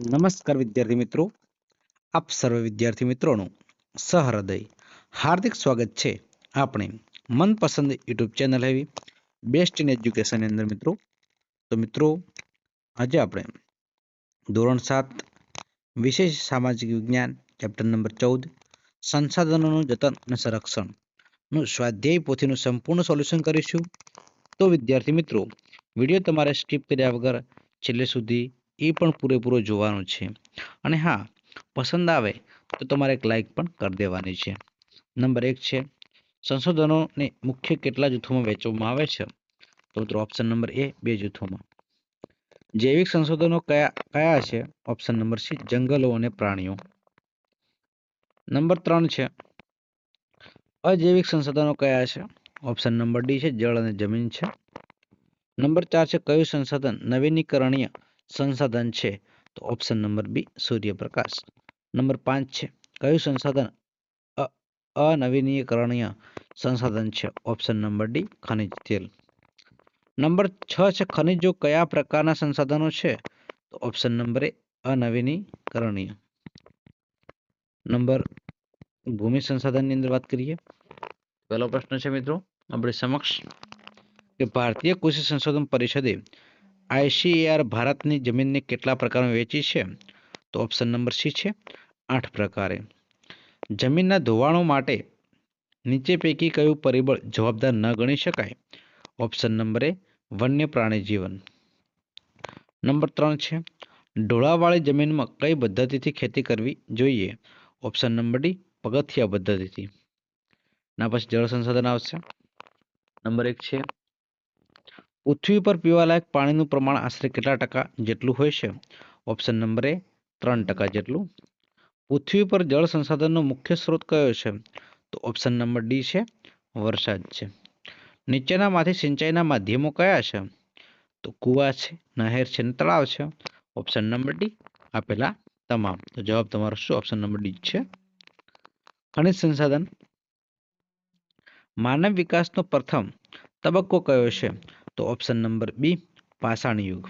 નમસ્કાર વિદ્યાર્થી મિત્રો. આપ સર્વ વિદ્યાર્થી મિત્રોનું સહૃદય, હાર્દિક સ્વાગત છે આપણે મનપસંદ યુટ્યુબ ચેનલ એવી બેસ્ટ ઇન એજ્યુકેશનની અંદર મિત્રો. તો મિત્રો, આજે આપણે ધોરણ સાત, વિશેષ સામાજિક વિજ્ઞાન ચેપ્ટર નંબર ચૌદ, સંસાધનોનું જતન અને સંરક્ષણનું સ્વાધ્યાય પોથીનું સંપૂર્ણ સોલ્યુશન કરીશું. તો વિદ્યાર્થી મિત્રો, વીડિયો તમારે સ્કીપ કર્યા વગર છેલ્લે સુધી એ પણ પૂરેપૂરો જોવાનો છે. અને હા, પસંદ આવે તો તમારે એક લાઇક પણ કરી દેવાની છે. નંબર એક છે, સંશોધનોને મુખ્ય કેટલા જૂથોમાં વહેંચવામાં આવે છે? તો મિત્રો ઓપ્શન નંબર એ, બે જૂથોમાં. જૈવિક સંશોધનો કયા કયા છે? ઓપ્શન નંબર સી, જંગલો અને પ્રાણીઓ. નંબર ત્રણ છે, અજૈવિક સંસાધનો કયા છે? ઓપ્શન નંબર ડી છે, જળ અને જમીન છે. નંબર ચાર છે, કયું સંસાધન નવીનીકરણીય સંસાધન છે તો ઓપ્શન નંબર બી સૂર્યપ્રકાશ નંબર પાંચ છે કયું સંસાધન અ- અનવીનીકરણીય સંસાધન છે? ઓપ્શન નંબર ડી ખનિજ તેલ. નંબર છ છે, ખનિજો કયા પ્રકારના સંસાધનો છે? તો ઓપ્શન નંબર એ અનવીનીકરણીય. નંબર ભૂમિ સંસાધનની અંદર વાત કરીએ. પહેલો પ્રશ્ન છે મિત્રો, આપણી સમક્ષ કે ભારતીય કૃષિ સંશોધન પરિષદે આઈસીએઆર ભારતની જમીનને કેટલા પ્રકારમાં વેચી છે? તો ઓપ્શન નંબર સી છે, આઠ પ્રકારે. જમીનના ધોવાણો માટે નીચે પૈકી કયું પરિબળ જવાબદાર ન ગણી શકાય? ઓપ્શન નંબર એ, વન્ય પ્રાણી જીવન. નંબર ત્રણ છે ઢોળાવાળી જમીનમાં કઈ પદ્ધતિથી ખેતી કરવી જોઈએ? ઓપ્શન નંબર ડી, પગથિયા પદ્ધતિથી. ના, પછી જળ સંસાધન આવશે. નંબર એક છે પૃથ્વી પર પીવાલાયક પાણીનું પ્રમાણ આશરે કેટલા ટકા જેટલું હોય છે? ઓપ્શન નંબર એ ત્રણ ટકા જેટલું. પૃથ્વી પર જળ સંસાધનનો મુખ્ય સ્ત્રોત કયો છે? તો ઓપ્શન નંબર ડી છે, વરસાદ છે. નીચેનામાંથી સિંચાઈના માધ્યમો કયા છે? તો કૂવા છે, નહેર છે અને તળાવ છે. ઓપ્શન નંબર ડી આપેલા તમામ. તો જવાબ તમારો શું? ઓપ્શન નંબર ડી છે, ખનિજ સંસાધન. માનવ વિકાસનો પ્રથમ તબક્કો કયો છે? તો ઓપ્શન નંબર બી પાષાણ યુગ.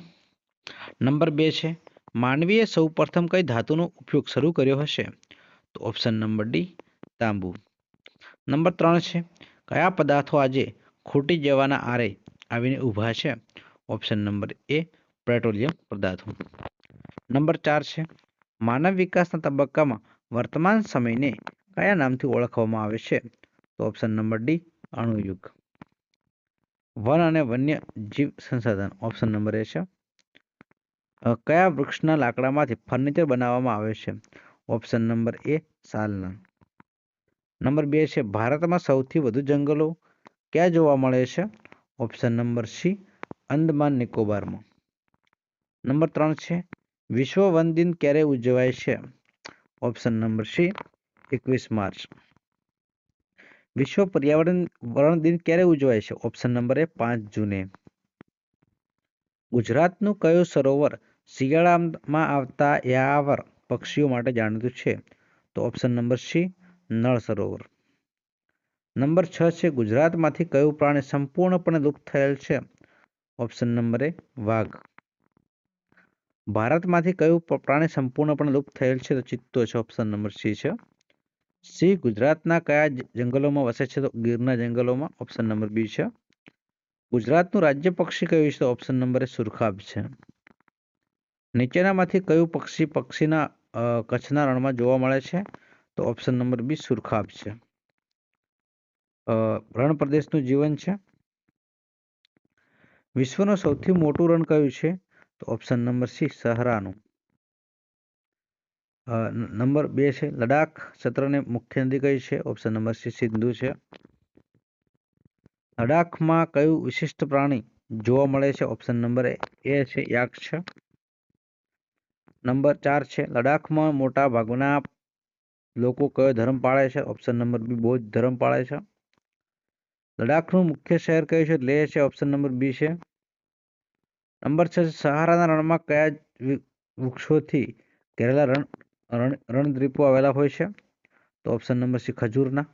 નંબર બે છે, માનવીએ સૌ પ્રથમ કઈ ધાતુનો ઉપયોગ શરૂ કર્યો હશે? તો ઓપ્શન નંબર ડી તાંબુ. નંબર ત્રણ છે, કયા પદાર્થો આજે ખૂટી જવાના આરે આવીને ઊભા છે? ઓપ્શન નંબર એ પેટ્રોલિયમ પદાર્થો. નંબર ચાર છે, માનવ વિકાસના તબક્કામાં વર્તમાન સમયને કયા નામથી ઓળખવામાં આવે છે? તો ઓપ્શન નંબર ડી અણુયુગ. વન અને વન્ય જીવ સંસાધન. ઓપ્શન નંબર એ છે. કયા વૃક્ષના લાકડામાંથી ફર્નિચર બનાવવામાં આવે છે? ઓપ્શન નંબર એ, સાલના. નંબર બે છે, ભારતમાં સૌથી વધુ જંગલો ક્યાં જોવા મળે છે? ઓપ્શન નંબર સી, અંદમાન નિકોબારમાં. નંબર ત્રણ છે, વિશ્વ વન દિન ક્યારે ઉજવાય છે? ઓપ્શન નંબર સી, એકવીસ માર્ચ. વિશ્વ પર્યાવરણ વરણ દિન ક્યારે ઉજવાય છે? ઓપ્શન નંબર પાંચ જૂને. ગુજરાતનું કયો સરોવર શિયાળામાં આવતા યાવર પક્ષીઓ માટે જાણીતું છે? તો option number C Nal Sarovar. Number છ છે, ગુજરાતમાંથી કયું પ્રાણી સંપૂર્ણપણે લુપ્ત થયેલ છે? ઓપ્શન નંબર એ વાઘ. ભારતમાંથી કયું પ્રાણી સંપૂર્ણપણે લુપ્ત થયેલ છે? તો ચિત્તો છે ઓપ્શન નંબર સી છે. સી, ગુજરાતના કયા જંગલોમાં વસે છે તો ગીરના જંગલોમાં ઓપ્શન નંબર બી છે. ગુજરાતનું રાજ્ય પક્ષી કયું છે તો ઓપ્શન નંબર એ સુરખાબ છે. નીચેનામાંથી કયું પક્ષી પક્ષીના કચ્છના રણમાં જોવા મળે છે તો ઓપ્શન નંબર બી સુરખાબ છે. રણ પ્રદેશનું જીવન છે. વિશ્વનું સૌથી મોટું રણ કયું છે તો ઓપ્શન નંબર સી, સહરાનું. નંબર બે છે, લડાખ ક્ષેત્રની મુખ્ય નદી કઈ છે? ઓપ્શન નંબર સી, સિંધુ છે. લડાખમાં કયું વિશિષ્ટ પ્રાણી જોવા મળે છે? ઓપ્શન નંબર એ છે યાક નંબર ચાર છે, લડાખમાં મોટા ભાગના લોકો કયો ધર્મ પાળે છે? ઓપ્શન નંબર બી બૌદ્ધ ધર્મ પાળે છે. લડાખનું મુખ્ય શહેર કયું છે? લેહ છે. ઓપ્શન નંબર બી છે. નંબર છ સહારાના રણમાં કયા વૃક્ષોથી ઘેરેલા રણ રણ, રણદ્વીપો આવેલા હોય છે, તો ઓપ્શન નંબર સી ખજૂરના.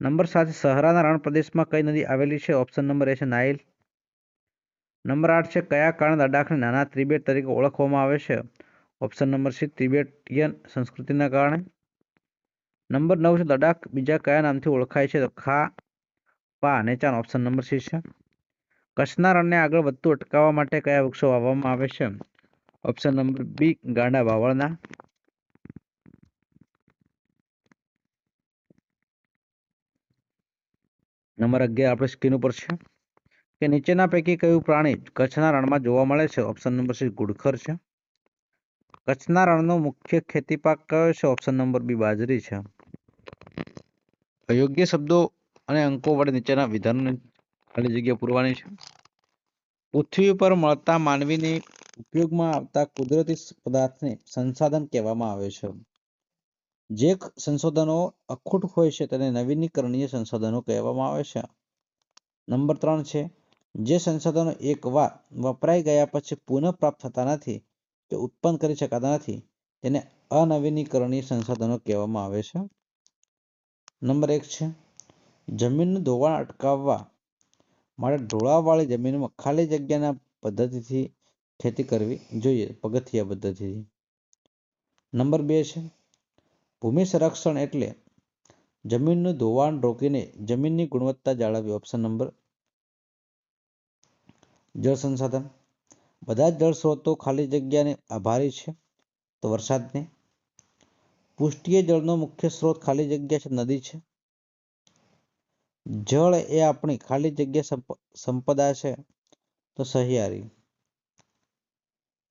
નંબર સાત સહરાના રણ પ્રદેશમાં કઈ નદી આવેલી છે? ઓપ્શન નંબર એ છે નાઇલ નંબર આઠ છે કયા કારણે લડાખને નાના ત્રિબેટ તરીકે ઓળખવામાં આવે છે? ઓપ્શન નંબર સી ત્રિબેટિયન સંસ્કૃતિના કારણે. નંબર નવ છે લડાખ બીજા કયા નામથી ઓળખાય છે? તો ખા, પા, અને ચાન ઓપ્શન નંબર સી છે. કચ્છના રણને આગળ વધતું અટકાવવા માટે કયા વૃક્ષો વાવવામાં આવે છે? ઓપ્શન નંબર બી ગાંડા બાવળના. નંબર અગિયાર આપણે સ્ક્રીન ઉપર છે. કે નીચેના પૈકી કયું પ્રાણી કચ્છના રણમાં જોવા મળે છે? ઓપ્શન નંબર સી ગુડખર છે. કચ્છના રણનો મુખ્ય ખેતી પાક કયો છે? ઓપ્શન નંબર બી બાજરી છે. અયોગ્ય શબ્દો અને અંકો વડે નીચેના વિધાનોને ખાલી જગ્યા પૂરવાની છે. પૃથ્વી પર મળતા માનવીને ઉપયોગમાં આવતા કુદરતી પદાર્થને સંસાધન કહેવામાં આવે છે. જે સંશોધનો અખૂટ હોય છે તેને નવીનીકરણીય સંશોધનો કહેવામાં આવે છે. નંબર ત્રણ છે, જે સંસાધનો એકવાર વપરાઈ ગયા પછી પુનઃપ્રાપ્ત થતા નથી કે ઉત્પન્ન કરી શકાતા નથી, તેને અનવીનીકરણીય સંસાધનો કહેવામાં આવે છે. નંબર એક છે, જમીનનું ધોવાણ અટકાવવા માટે ઢોળાવવાળી જમીનમાં ખાલી જગ્યાના પદ્ધતિથી ખેતી કરવી જોઈએ, પગથિયા પદ્ધતિથી. નંબર બે છે ભૂમિ સંરક્ષણ એટલે જમીનનું ધોવાણ રોકીને જમીનની ગુણવત્તા જાળવવી. ઓપ્શન નંબર જળ સંસાધન. બધા જળ સ્ત્રોતો ખાલી જગ્યાને આભારી છે તો વરસાદને. પુષ્ટિય જળનો મુખ્ય સ્ત્રોત ખાલી જગ્યા છે, નદી છે. જળ એ આપણી ખાલી જગ્યા સંપ- સંપદા છે તો સહિયારી.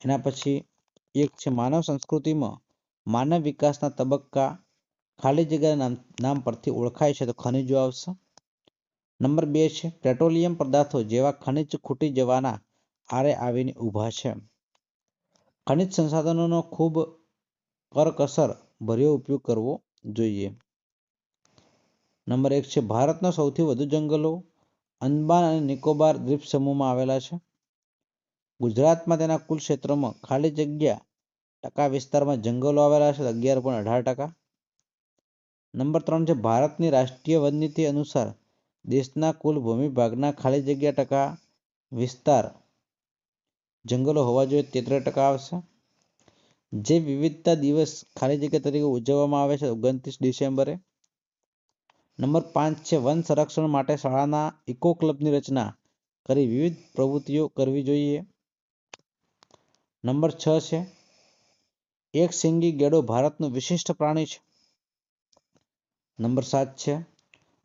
એના પછી એક છે માનવ સંસ્કૃતિમાં માનવ વિકાસના તબક્કા ખાલી જગ્યાના નામ નામ પરથી ઓળખાય છે તો ખનિજો આવશે. નંબર બે છે, પેટ્રોલિયમ પદાર્થો જેવા ખનિજ ખૂટી જવાના આરે આવીને ઊભા છે. ખનિજ સંસાધનોનો ખૂબ કરકસર ભર્યો ઉપયોગ કરવો જોઈએ. નંબર એક છે, ભારતના સૌથી વધુ જંગલો અંદમાન અને નિકોબાર દ્વીપ સમૂહમાં આવેલા છે. ગુજરાતમાં તેના કુલ ક્ષેત્રમાં ખાલી જગ્યા ટકા વિસ્તારમાં જંગલો આવેલા છે, અગિયાર પોઈન્ટ અઢાર ટકા. નંબર ત્રણ છે, ભારતની રાષ્ટ્રીય વન નીતિ અનુસાર દેશના કુલ ભૂમિ ભાગના ખાલી જગ્યા ટકા વિસ્તાર જંગલો હોવા જોઈએ તેત્રીસ ટકા આવશે. જે વિવિધતા દિવસ ખાલી જગ્યા તરીકે ઉજવવામાં આવે છે, ઓગણત્રીસ ડિસેમ્બરે. નંબર પાંચ છે, વન સંરક્ષણ માટે શાળાના ઇકો ક્લબની રચના કરી વિવિધ પ્રવૃત્તિઓ કરવી જોઈએ. નંબર છ છે એક સિંગી ગેડો ભારતનું વિશિષ્ટ પ્રાણી છે. નંબર સાત છે.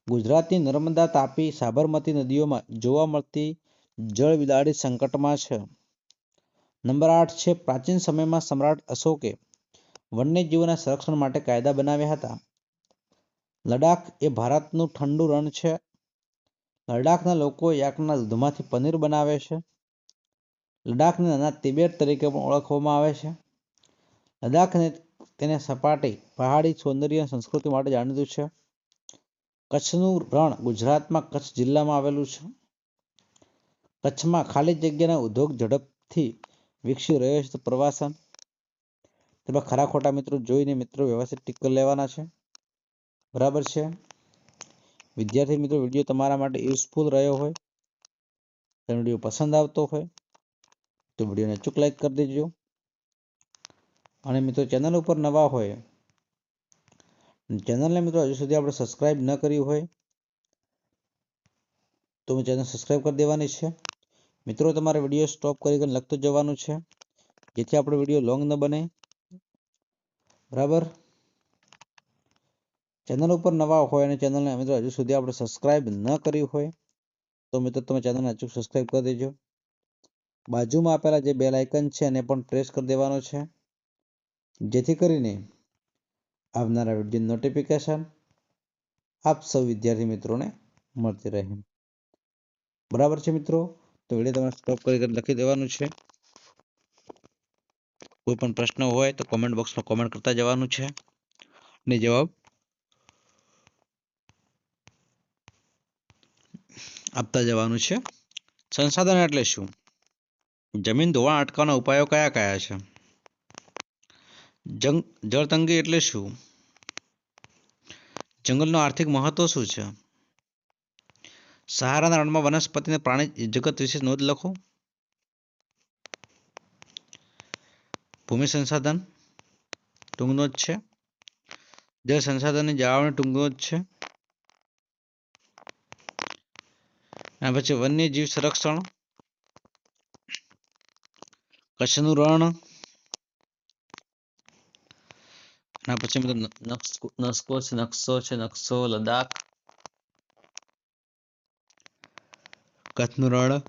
ગુજરાતની નર્મદા તાપી સાબરમતી નદીઓમાં જોવા મળતી જળ બિલાડી સંકટમાં છે. નંબર આઠ છે. પ્રાચીન સમયમાં સમ્રાટ અશોકે વન્યજીવોના સંરક્ષણ માટે કાયદા બનાવ્યા હતા. લડાખ એ ભારતનું ઠંડુ રણ છે. લડાખના લોકો યાકના દૂધમાંથી પનીર બનાવે છે. લડાખને નાના તિબેટ તરીકે પણ ઓળખવામાં આવે છે. લદાખને તેને સપાટી પહાડી સૌંદર્ય સંસ્કૃતિ માટે જાણીતું છે. કચ્છનું રણ ગુજરાતમાં કચ્છ જિલ્લામાં આવેલું છે. કચ્છમાં ખાલી જગ્યાના ઉદ્યોગ ઝડપથી વિકસી રહ્યો છે પ્રવાસન. તેમાં ખરા ખોટા મિત્રો જોઈને મિત્રો વ્યવસ્થિત ટીક લેવાના છે. બરાબર છે? વિદ્યાર્થી મિત્રો, વીડિયો તમારા માટે યુઝફુલ રહ્યો હોય તમને વીડિયો પસંદ આવતો હોય, તો વિડીયોને અચૂક લાઈક કરી દેજો. અને મિત્રો ચેનલ ઉપર નવા હોય ચેનલને મિત્રો હજુ સુધી આપણે સબસ્ક્રાઇબ ન કર્યું હોય, તો ચેનલ સબસ્ક્રાઇબ કરી દેવાની છે. મિત્રો, તમારે વીડિયો સ્ટોપ કરીને લખતું જવાનું છે, જેથી આપણો વીડિયો લોંગ ન બને. બરાબર? ચેનલ ઉપર નવા હોય અને ચેનલને મિત્રો હજુ સુધી આપણે સબસ્ક્રાઇબ ન કર્યું હોય, તો મિત્રો તમે ચેનલને અચૂક સબસ્ક્રાઇબ કરી દેજો. બાજુમાં આપેલા જે બેલ આઇકન છે, એને પણ પ્રેસ કરી દેવાનો છે. જેથી કરીને આવનારા વીડિયો નોટિફિકેશન આપ સૌ વિદ્યાર્થી મિત્રોને મળતી રહે. બરાબર છે મિત્રો? તો વીડિયો તમારે સ્ટોપ કરી લખી દેવાનું છે. કોઈ પણ પ્રશ્ન હોય તો કોમેન્ટ બોક્સમાં કોમેન્ટ કરતા જવાનું છે. ને જવાબ આપતા જવાનું છે. સંસાધન એટલે શું? જમીન, ધોવાણ અટકાવવાના ઉપાયો કયા કયા છે? જંગ જળતંગી એટલે શું? જંગલનું આર્થિક મહત્વ શું છે? સહારાના રણમાં વનસ્પતિ અને પ્રાણી જગત વિશે નોંધ લખો. ભૂમિ સંસાધન, ટૂંકનો જ છે. જળ સંસાધનની જાળવણી ટૂંકનો જ છે. અને પછી વન્યજીવ સંરક્ષણ, કચ્છનું રણ અને પછી મિત્રો ન- નસ્કો છે નકશો છે નકશો લદ્દાખ કચ્છનું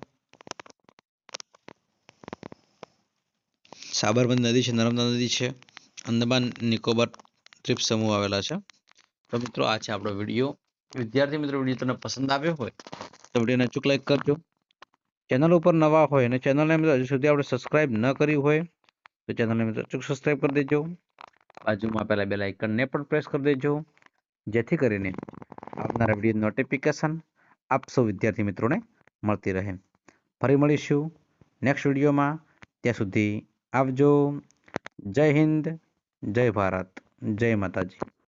સાબરમતી નદી છે નર્મદા નદી છે અંદમાન નિકોબાર ટ્રીપ સમૂહ આવેલા છે તો મિત્રો આ છે આપણો વીડિયો વિદ્યાર્થી મિત્રો વીડિયો તમને પસંદ આવ્યો હોય તો વિડીયોને અચૂક લાઈક કરજો ચેનલ ઉપર નવા હોય અને ચેનલને મિત્રો હજુ સુધી આપણે સબસ્ક્રાઇબ ન કરી હોય તો ચેનલને મિત્રો અચૂક સબસ્ક્રાઇબ કરી દેજો બાજુમાં આપેલા બે આઇકનને પણ પ્રેસ કરી દેજો. જેથી કરીને આવનારા વીડિયો નોટિફિકેશન આપ સૌ વિદ્યાર્થી મિત્રોને મળતી રહે. ફરી મળીશું નેક્સ્ટ વિડીયોમાં ત્યાં સુધી આવજો. જય હિન્દ, જય ભારત, જય માતાજી.